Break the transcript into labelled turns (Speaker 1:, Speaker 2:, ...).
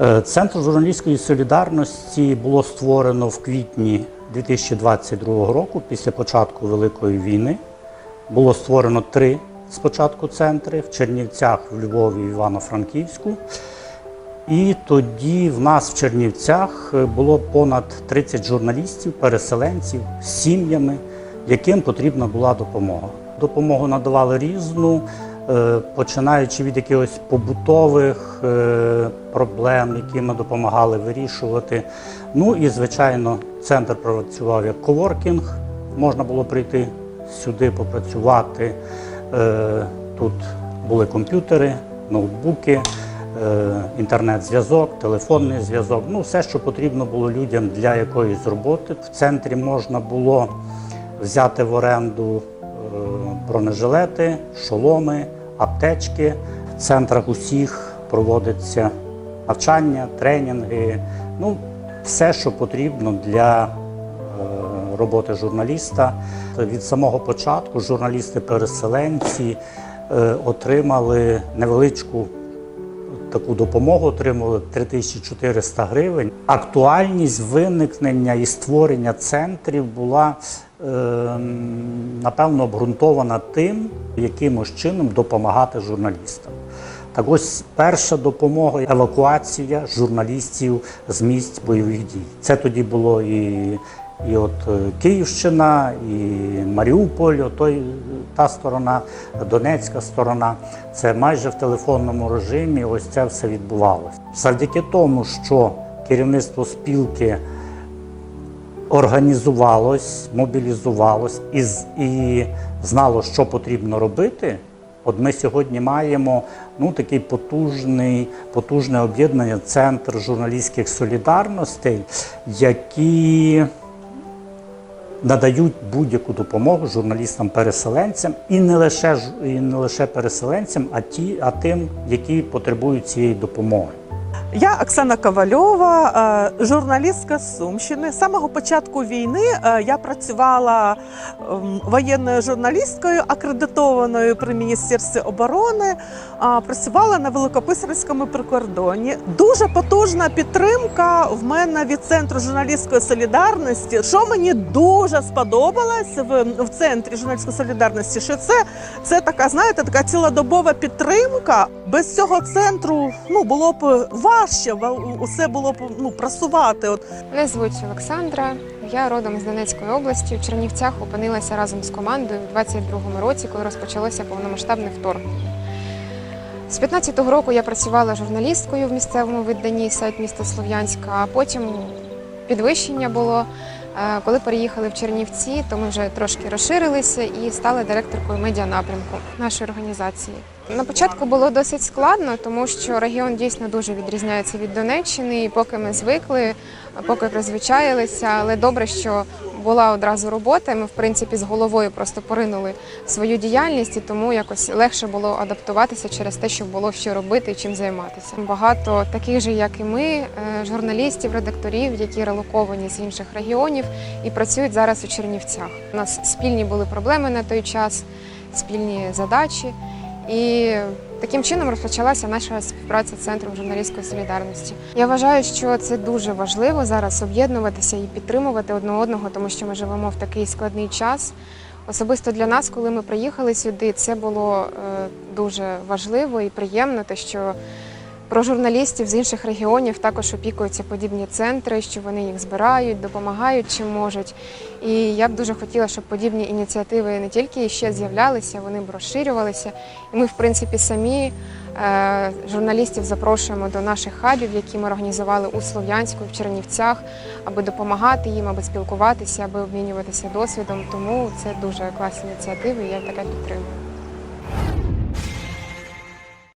Speaker 1: Е, Центр журналістської солідарності було створено в квітні 2022 року після початку Великої війни. Було створено три спочатку центри в Чернівцях, в Львові і Івано-Франківську. І тоді в нас в Чернівцях е, було понад 30 журналістів, переселенців з сім'ями, яким потрібна була допомога. Допомогу надавали різну, починаючи від якихось побутових е, проблем, які ми допомагали вирішувати. Ну і, звичайно, центр працював як коворкінг, можна було прийти сюди попрацювати. Е, Тут були комп'ютери, ноутбуки, е, інтернет-зв'язок, телефонний зв'язок, ну все, що потрібно було людям для якоїсь роботи. В центрі можна було взяти в оренду е, бронежилети, шоломи, аптечки. В центрах усіх проводиться навчання, тренінги, ну все, що потрібно для е, роботи журналіста. Від самого початку журналісти-переселенці е, отримали невеличку таку допомогу, отримали 3400 гривень. Актуальність виникнення і створення центрів була е, напевно обґрунтована тим, якимось чином допомагати журналістам. Так ось перша допомога евакуація журналістів з місць бойових дій. Це тоді було і, і от е, Київщина, і Маріуполь, той, та сторона, Донецька сторона. Це майже в телефонному режимі. Ось це все відбувалося. Завдяки тому, що керівництво спілки організувалось, мобілізувалось і, і знало, що потрібно робити. От ми сьогодні маємо ну, такий потужний, потужне об'єднання, центр журналістських солідарностей, які надають будь-яку допомогу журналістам-переселенцям і не лише і не лише переселенцям, а ті, а тим, які потребують цієї допомоги.
Speaker 2: Я Оксана Ковальова, е, журналістка з Сумщини. З самого початку війни е, я працювала ем, воєнною журналісткою, акредитованою при Міністерстві оборони. Працювала на Великописарському прикордоні. Дуже потужна підтримка в мене від центру журналістської солідарності. Що мені дуже сподобалось в, центрі журналістської солідарності, що це, це така, знаєте, така цілодобова підтримка. Без цього центру ну було б важче, ва- усе було ну просувати. От
Speaker 3: Мене звуть Олександра. Я родом з Донецької області. В Чернівцях опинилася разом з командою у 22-му році, коли розпочалося повномасштабне вторгнення. З 15-го року я працювала журналісткою в місцевому виданні сайт міста Слов'янська, а потім підвищення було. Коли переїхали в Чернівці, то ми вже трошки розширилися і стали директоркою медіанапрямку нашої організації. На початку було досить складно, тому що регіон дійсно дуже відрізняється від Донеччини. І поки ми звикли, поки призвичаїлися, але добре, що була одразу робота. Ми, в принципі, з головою просто поринули свою діяльність, і тому якось легше було адаптуватися через те, що було що робити і чим займатися. Багато таких же, як і ми, е, журналістів, редакторів, які релоковані з інших регіонів і працюють зараз у Чернівцях. У нас спільні були проблеми на той час, спільні задачі. І таким чином розпочалася наша співпраця з центром журналістської солідарності. Я вважаю, що це дуже важливо зараз об'єднуватися і підтримувати одне одного, тому що ми живемо в такий складний час. Особисто для нас, коли ми приїхали сюди, це було е, дуже важливо і приємно, те, що про журналістів з інших регіонів також опікуються подібні центри, що вони їх збирають, допомагають чим можуть. І я б дуже хотіла, щоб подібні ініціативи не тільки ще з'являлися, вони б розширювалися. І ми, в принципі, самі е, журналістів запрошуємо до наших хабів, які ми організували у Слов'янську, в Чернівцях, аби допомагати їм, аби спілкуватися, аби обмінюватися досвідом. Тому це дуже класні ініціативи, і я таке підтримую.